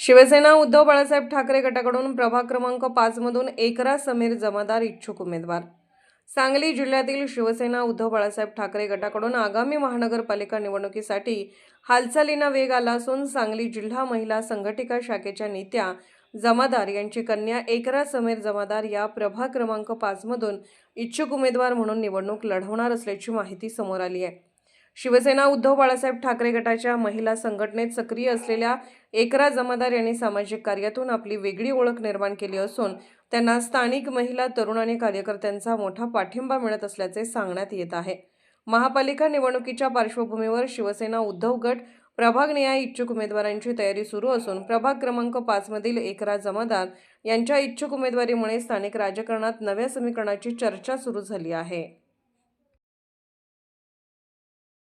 शिवसेना उद्धव बाळासाहेब ठाकरे गटाकडून प्रभाग क्रमांक पाचमधून एकरा समीर जमादार इच्छुक उमेदवार. सांगली जिल्ह्यातील शिवसेना उद्धव बाळासाहेब ठाकरे गटाकडून आगामी महानगरपालिका निवडणुकीसाठी हालचालींना वेग आला असून सांगली जिल्हा महिला संघटिका शाखेच्या नेत्या जमादार यांची कन्या एकरा समीर जमादार या प्रभाग क्रमांक पाचमधून इच्छुक उमेदवार म्हणून निवडणूक लढवणार असल्याची माहिती समोर आली आहे. शिवसेना उद्धव बाळासाहेब ठाकरे गटाच्या महिला संघटनेत सक्रिय असलेल्या एकरा जमादार यांनी सामाजिक कार्यातून आपली वेगळी ओळख निर्माण केली असून त्यांना स्थानिक महिला तरुण आणि कार्यकर्त्यांचा मोठा पाठिंबा मिळत असल्याचे सांगण्यात येत आहे. महापालिका निवडणुकीच्या पार्श्वभूमीवर शिवसेना उद्धव गट प्रभागनिहाय इच्छुक उमेदवारांची तयारी सुरू असून प्रभाग क्रमांक पाचमधील एकरा जमादार यांच्या इच्छुक उमेदवारीमुळे स्थानिक राजकारणात नव्या समीकरणाची चर्चा सुरू झाली आहे.